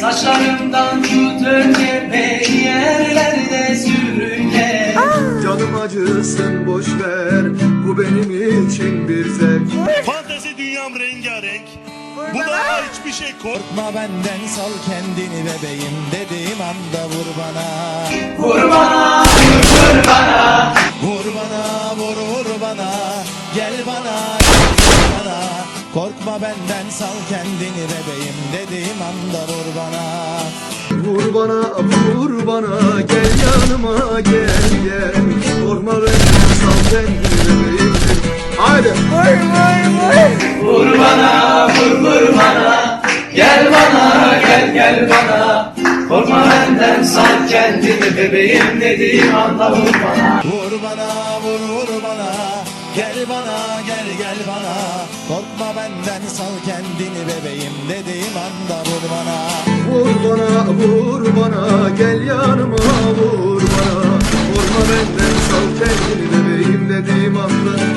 Saçlarımdan tut önce beni yerlerde sürükle Canım acısın boş ver. Bu benim için bir zevk. Fantezi dünyam rengarenk. Bu da hiçbir şey kork. Korkma benden sal kendini bebeğim. Dediğim anda vur bana. Vur bana, vur bana. Vur bana vur vur bana Gel bana. Gel bana Korkma benden sal kendini bebeğim dediğim anda vur bana. Vur bana vur bana Gel yanıma gel gel. Korkma benden sal kendini bebeğim Haydi. Vur bana, vur vur bana. Gel bana, gel gel bana. Korkma benden sal kendini bebeğim dediğim anda vur bana. Vur bana vur vur bana Gel bana gel gel bana. Korkma benden sal kendini bebeğim dediğim anda vur bana. Vur bana vur bana Gel yanıma vur bana. Korkma benden sal kendini bebeğim dediğim anda